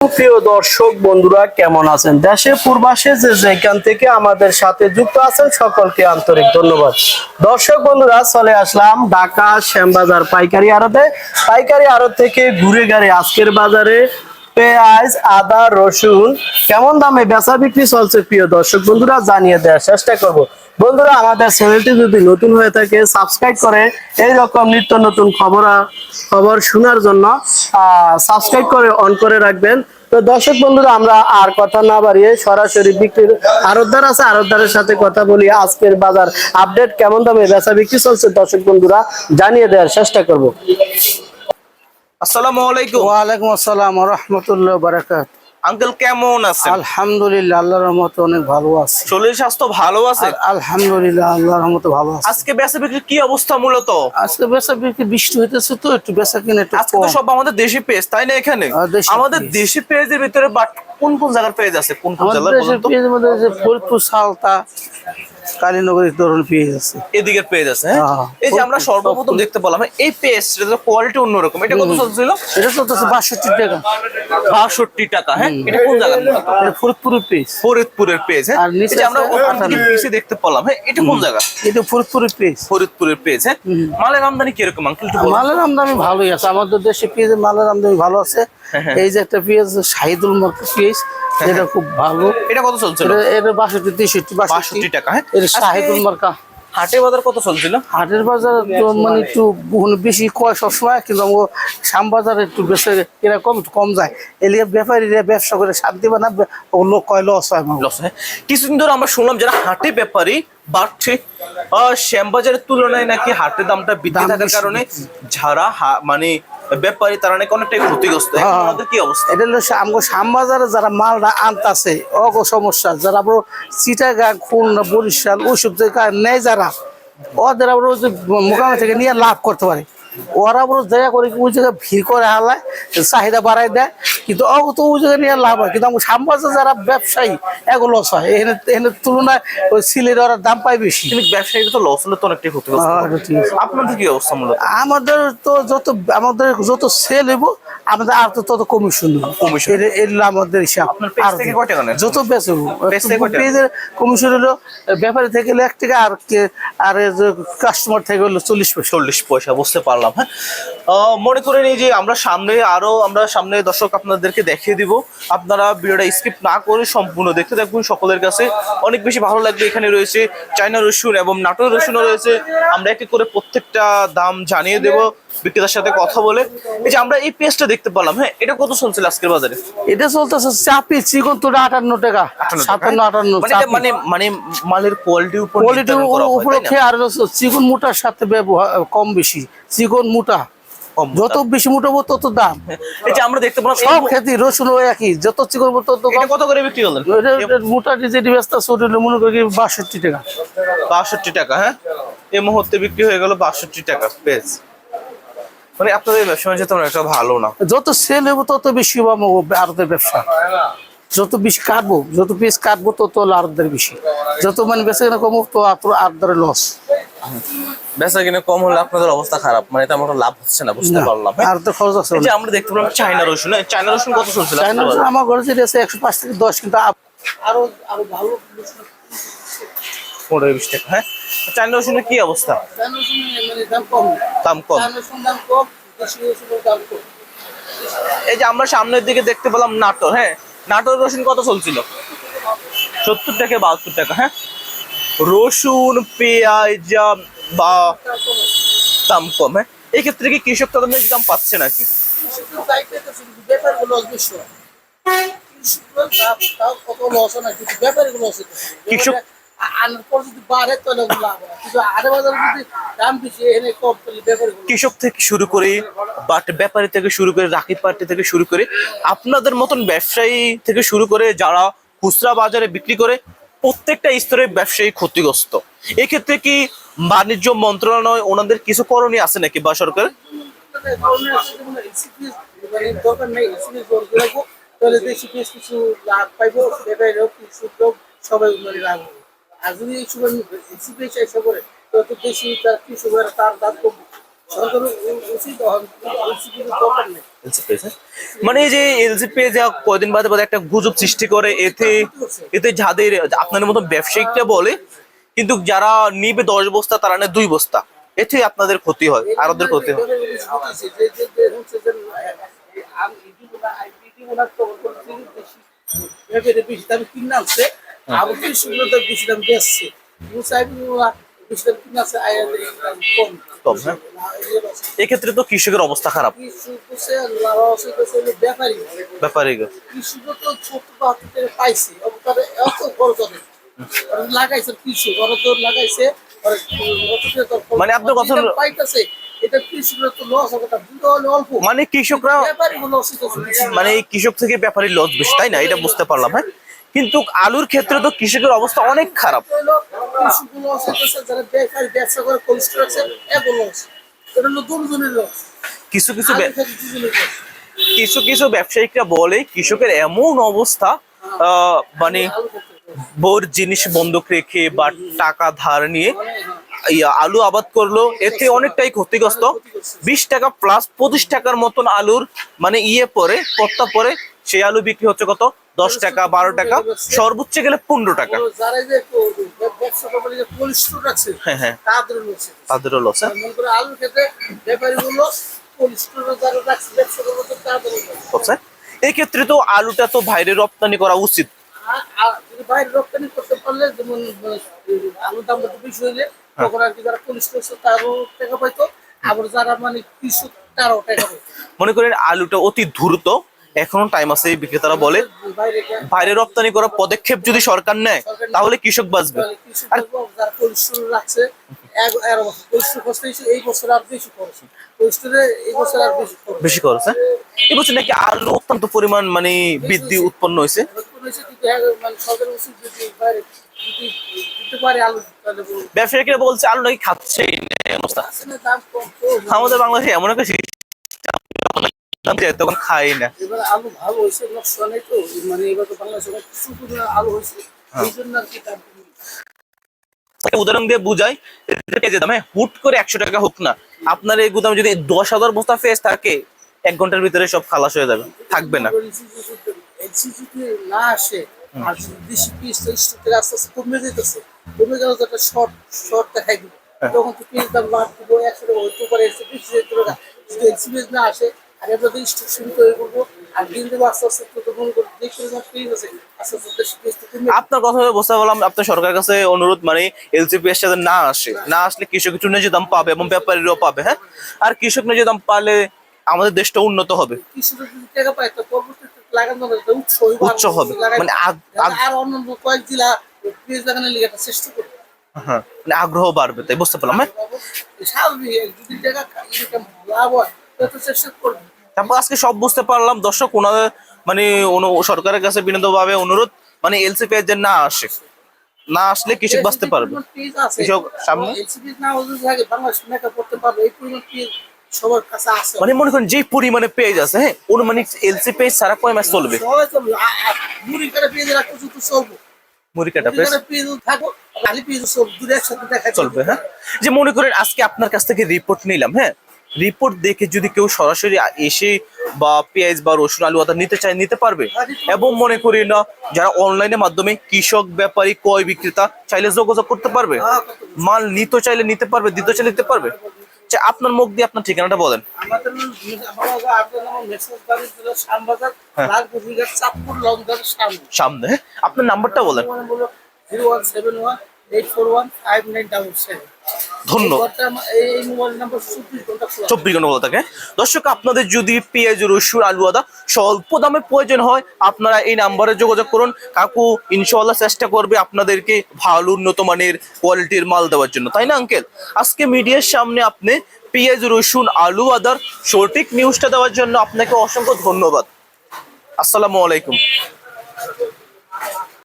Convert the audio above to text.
প্রিয় দর্শক বন্ধুরা, কেমন আছেন? দেশে পূর্বাসে যে যেখান থেকে আমাদের সাথে যুক্ত আছেন, সকলকে আন্তরিক ধন্যবাদ। দর্শক বন্ধুরা, চলে আসলাম ঢাকা শ্যামবাজার পাইকারি আড়তে। পাইকারি আড়ত থেকে ঘুরে গাড়ি আজকের বাজারে পেঁয়াজ, আদা, রসুন, কেমন দামে বেচা বিক্রি চলছে প্রিয় দর্শক বন্ধুরা, জানিয়ে দেওয়ার চেষ্টা করব। বন্ধুরা, আমাদের চ্যানেলটি যদি নতুন হয়ে থাকে, সাবস্ক্রাইব করে এই রকম নিত্য নতুন খবর খবর শোনার জন্য সাবস্ক্রাইব করে অন করে রাখবেন। তো দর্শক বন্ধুরা, আমরা আর কথা না বাড়িয়ে সরাসরি বিক্রির আরতদার আছে আরতদারের সাথে কথা বলি, আজকের বাজার আপডেট কেমন দামে বেচা বিক্রি চলছে দর্শক বন্ধুরা, জানিয়ে দেওয়ার চেষ্টা করব। আসসালামু আলাইকুম। ওয়ালাইকুম আসসালাম রহমতুল্লাহ বারাকাত আঙ্কেল কেমন আছেন? আলহামদুলিল্লাহ আল্লাহর রহমতে অনেক ভালো আছে। শরীর স্বাস্থ্য ভালো আছে? আলহামদুলিল্লাহ আল্লাহর রহমতে ভালো আছে। আজকে বেচা কি অবস্থা মূলত? আজকে বেচা বিক্রি বৃষ্টি হইতেছে তো একটু বেচা কিনে একটু আজকে তো সব আমাদের দেশি পেজ তাই না এখানে? আমাদের দেশি পেজের ভিতরে বাট কোন কোন জায়গার পেজ আছে? কোন ফরিদপুর সালতা কালীনগরের পেঁয়াজ আছে এদিকের পেজ আছে হ্যাঁ? হ্যাঁ, এই যে আমরা সর্বপ্রথম দেখতে পেলাম হ্যাঁ, এই পেজ কোয়ালিটি অন্যরকম এটা কত চলছিল? এটা চলতেছে বাষট্টি টাকা। বাষট্টি টাকা হ্যাঁ? এটা কোন মূলত? এটা ফরিদপুরের পেঁয়াজ ফরিদপুরের পেজ হ্যাঁ? আর নিচে আমরা ওখান থেকে। দেখতে পেলাম হ্যাঁ? এটা কোন জায়গা? এটা ফরিদপুরের পেঁয়াজ ফরিদপুরের পেজ হ্যাঁ? মালের আমদানি কীরকম আঙ্কেল। মালের আমদানি ভালোই আছে। আমাদের দেশে পেঁয়াজের মালের আমদানি ভালো আছে। হ্যাঁ, এই যে একটা পেঁয়াজ শাহিদুল মার্কেট পেঁয়াজ এটা খুব ভালো। এটা কত চলছিল? এটা বাষট্টি তেষট্টি বাষট্টি। টাকা হ্যাঁ? এটা শাহিদুল মার্কা। হাটে বাজার কত চলছিল? হাটের বাজার তো মানে একটু বেশি কয় সবসময় কিন্তু আমাকে শ্যাম বাজারে একটু বেশি এরকম কম যায়। এলিয়া ব্যাপারীরা ব্যবসা করে শান্তি না ওগুলো কয় লস হয় লস হয়। কিছুদিন ধরে আমরা শুনলাম যারা হাটে ব্যাপারী বাড়ছে। শ্যামবাজারের তুলনায় নাকি হাটের দামটা বৃদ্ধি থাকার কারণে যারা মানে ব্যাপারী তারা নাকি অনেকটাই ক্ষতিগ্রস্ত। হ্যাঁ। কি অবস্থা? এটা হলো আমগো শ্যামবাজারে যারা মালটা আনতাছে অগ সমস্যা। যারা আবার চিটাগাং খুলনা বরিশাল ওইসব জায়গায় নেয় যারা ওদের আবার মোকামে থেকে নিয়ে লাভ করতে পারে। ওরা আবার দয়া করে ওই জায়গায় ভিড় করে হালায় চাহিদা বাড়াই দেয়। কিন্তু অগ তো ওই জায়গায় নিয়ে লাভ হয়। কিন্তু আমার শ্যামবাজার যারা ব্যবসায়ী এগুলো লস হয়। এখানে এখানে তুলনায় ওই সিলের ওরা দাম পায় বেশি। কিন্তু ব্যবসায়ীরা তো লস হলে তো অনেকটাই ক্ষতিগ্রস্ত। হ্যাঁ। আপনাদের কি অবস্থা মূলত? আমাদের তো যত আমাদের যত সেল হইব আমাদের আর তো তত কমিশন Commission। এগুলো আমাদের হিসাব। আর? যত বেচে Page থেকে কয় পেজের কমিশন হলো ব্যাপারে থেকে এক টাকা আর আর কাস্টমার থেকে হলো চল্লিশ পয়সা। চল্লিশ পয়সা বুঝতে পারলাম। হ্যাঁ? মনে করে নিই যে আমরা সামনে আরও আমরা সামনে দর্শক আপনাদেরকে দেখিয়ে দিব। আপনারা ভিডিওটা স্কিপ না করে সম্পূর্ণ দেখতে থাকুন। সকলের কাছে অনেক বেশি ভালো লাগবে। এখানে রয়েছে চায়না রসুন এবং নাটোর রসুনও রয়েছে। আমরা একে করে প্রত্যেকটা দাম জানিয়ে দেব। বিক্রেতার সাথে কথা বলে। এই যে আমরা এই পেজটা দেখতে পেলাম হ্যাঁ এটা কত চলছিল আজকের বাজারে? এটা চলতেছে চাপি চিকন তো আটান্ন টাকা সাতান্ন আটান্ন মানে মানে মানে মালের কোয়ালিটির উপর কোয়ালিটি হয়, তাই না? উপলক্ষে আর চিকন মোটার সাথে ব্যবহার কম বেশি চিকন মোটা। যত বেশি মোটাবো তত দাম। এই যে আমরা দেখতে পেলাম সব খেতে রসুন একই যত চিকন তত এটা কত করে বিক্রি করলেন? এটা মোটা যেটি ব্যস্ত হলো মনে করি বাষট্টি টাকা। বাষট্টি টাকা হ্যাঁ? এই মুহূর্তে বিক্রি হয়ে গেল বাষট্টি টাকা পেজ মানে আপনাদের ব্যবসা বাণিজ্য তেমন একটা ভালো না। যত সেল হব তত বেশি হব আরতের ব্যবসা। যত বেশি কাটবো যত পিস কাটবো তত হলো বেশি। যত মানে কেনা কমো তো লস বেচা কিনে কম হলে আপনাদের অবস্থা খারাপ। মানে তেমন লাভ হচ্ছে না বুঝতে পারলাম হ্যাঁ? আরতের খরচ আছে এই যে আমরা দেখতে পেলাম চায়না রসুন। চায়না রসুন কত আমার ঘরে যেটা আছে একশো পাঁচ থেকে দশ কিন্তু আরও আরও ভালো পনেরো বিশ টাকা হ্যাঁ? চায়না রসুনের কি অবস্থা? দাম কম। এই যে আমরা সামনের দিকে দেখতে পেলাম নাটোর হ্যাঁ? নাটোর রসুন কত চলছিল? সত্তর টাকা বাহাত্তর টাকা হ্যাঁ? রসুন পেঁয়াজ বা দাম কম হ্যাঁ? এই ক্ষেত্রে কি কৃষক তাদের দাম পাচ্ছে নাকি? কৃষক- কৃষক থেকে শুরু করে বাট ব্যাপারী থেকে শুরু করে রাখি পার্টি থেকে শুরু করে আপনাদের মতন ব্যবসায়ী থেকে শুরু করে যারা খুচরা বাজারে বিক্রি করে প্রত্যেকটা স্তরের ব্যবসায়ী ক্ষতিগ্রস্ত এক্ষেত্রে কি বাণিজ্য মন্ত্রণালয় ওনাদের কিছু করণীয় আছে নাকি বা সরকার সবাই মানে লাভ হবে। আর যদি এই সময় এসি এসে করে তত বেশি তার কৃষকের তার দাম কমবে মানে যে এলসিপি যা কয়দিন বাদে বাদে একটা গুজব সৃষ্টি করে এতে এতে যাদের আপনাদের মতো ব্যবসায়িকটা বলে কিন্তু যারা নিবে দশ বস্তা তারা নেয় দুই বস্তা এতে আপনাদের ক্ষতি হয় আর ওদের ক্ষতি হয় বেশি দাম কিনে আনছে কৃষকগুলো তো বেশি দাম বেচছে। এক্ষেত্রে তো কৃষকের অবস্থা খারাপ। ব্যাপারী। লাগাইছে কৃষক ওরা তো লাগাইছে মানে আপনার কথা পাইতেছে। মানে কৃষকরা মানে কৃষক থেকে ব্যাপারী লস বেশি তাই না? এটা বুঝতে পারলাম হ্যাঁ? কিন্তু আলুর ক্ষেত্রে তো কৃষকের অবস্থা অনেক খারাপ। কিছু কিছু কিছু কিছু ব্যবসায়িকরা বলে কৃষকের এমন অবস্থা মানে বোর জিনিস বন্ধক রেখে বা টাকা ধার নিয়ে আলু আবাদ করল এতে অনেকটাই ক্ষতিগ্রস্ত। বিশ টাকা প্লাস পঁচিশ টাকার মতন আলুর মানে ইয়ে পরে, পত্তা পরে, সেই আলু বিক্রি হচ্ছে কত? দশ টাকা বারো টাকা সর্বোচ্চ গেলে পনেরো টাকা। হ্যাঁ হ্যাঁ। তাদেরও লস হ্যাঁ। মনে তো লস হচ্ছে এই ক্ষেত্রে তো আলুটা তো বাইরে রপ্তানি করা উচিত। বাইরে রপ্তানি করতে পারলে যেমন মানে, আলুর বেশি হইলে তখন আর কি যারা তারও টাকা পাইতো। আবার যারা মানে কৃষক তারাও টাকা পাইতো। মনে করেন আলুটা অতি দ্রুত এখনও টাইম আছে বিক্রেতারা বলে। বাইরে রপ্তানি করার পদক্ষেপ যদি সরকার নেয়, তাহলে কৃষক বাঁচবে। হ্যাঁ? নাকি আলু অত্যন্ত পরিমাণ মানে বৃদ্ধি উৎপন্ন হয়েছে। ব্যবসায়ীরা বলছে আলু নাকি খাচ্ছে আমাদের বাংলাদেশে এমন একটা তখন খাই না। এবার আলু ভালো হয়েছে নকশা নেই তো মানে এবার তো বাংলাদেশে কিছু আলু হয়েছে। এই জন্য আর কি দাম কমে গেছে। একটা উদাহরণ দিয়ে বুঝাই যে দাম হ্যাঁ হুট করে একশো টাকা হোক না। আপনার এই গুদামে যদি দশ হাজার বস্তা ফেস থাকে এক ঘণ্টার ভিতরে সব খালাস হয়ে যাবে থাকবে না। আসে আর স্টকের আস্তে আস্তে কমে যেতেছে কমে গেলে তো একটা শর্ট শর্ট দেখাই তখন তো পিস দাম বাড় দিব একশো টাকা হইতে পারে একশো বেশি যেতে পারে। যদি না আসে আর এবার তো স্টক শুরু করে করব। আর দিন দেবো আস্তে আস্তে তো তো মনে করো যে পরিমাণ পিস আছে আস্তে আস্তে পিস তো আপনার কথা বসতে বললাম আপনার সরকারের কাছে অনুরোধ মানে এলসিপি এর সাথে না আসে। না আসলে কৃষক একটু ন্যায্য দাম পাবে এবং ব্যাপারীরাও পাবে হ্যাঁ? আর কৃষক ন্যায্য দাম পালে আমাদের দেশটা উন্নত হবে। লাগানো হবে মানে আর অন্যান্য কয়েক জেলা লাগানোর লিগে চেষ্টা করবে হ্যাঁ মানে আগ্রহ বাড়বে তাই বুঝতে পারলাম হ্যাঁ? স্বাভাবিক যদি টাকা লাভ হয় চেষ্টা করবে। তারপর আজকে সব বুঝতে পারলাম দর্শক ওনাদের মানে সরকারের কাছে বিনোদভাবে অনুরোধ মানে এলসিপি যে না আসে না আসলে কৃষক বাঁচতে পারবে। কৃষক সামনে? পেজ সবার কাছে আছে। মানে মনে করেন যে পরিমাণে পেজ আছে হ্যাঁ অনুমানিক এলসি পেজ সারা কয় মাস চলবে? মুড়ি করে পেজ চলবো। মুড়ি কাটা পেজ পেজ খালি পেজ একসাথে দেখা চলবে হ্যাঁ? যে মনে করেন আজকে আপনার কাছ থেকে রিপোর্ট নিলাম হ্যাঁ? রিপোর্ট দেখে যদি কেউ সরাসরি এসে বা পেঁয়াজ বা রসুন আলু আদা নিতে চায় নিতে পারবে। এবং মনে করি না যারা অনলাইনের মাধ্যমে কৃষক ব্যাপারী ক্রয় বিক্রেতা চাইলে যোগাযোগ করতে পারবে। মাল নিতে চাইলে নিতে পারবে দিতে চাইলে নিতে পারবে। আচ্ছা, আপনার মুখ দিয়ে আপনার ঠিকানাটা বলেন। লংঘাট সামনে। হ্যাঁ? আপনার নাম্বারটা বলেন। Zero one seven one eight four one five nine double seven number চব্বিশ ঘণ্টা খোলা। থাকে। দর্শক আপনাদের যদি পেঁয়াজ রসুন আলু আদা স্বল্প দামে প্রয়োজন হয় আপনারা এই নাম্বারে যোগাযোগ করুন। কাকু ইনশাল্লাহ চেষ্টা করবে আপনাদেরকে ভালো উন্নত মানের কোয়ালিটির মাল দেওয়ার জন্য। তাই না আঙ্কেল আজকে মিডিয়ার সামনে আপনি পেঁয়াজ রসুন আলু আদার সঠিক নিউজটা দেওয়ার জন্য আপনাকে অসংখ্য ধন্যবাদ। আসসালামু আলাইকুম।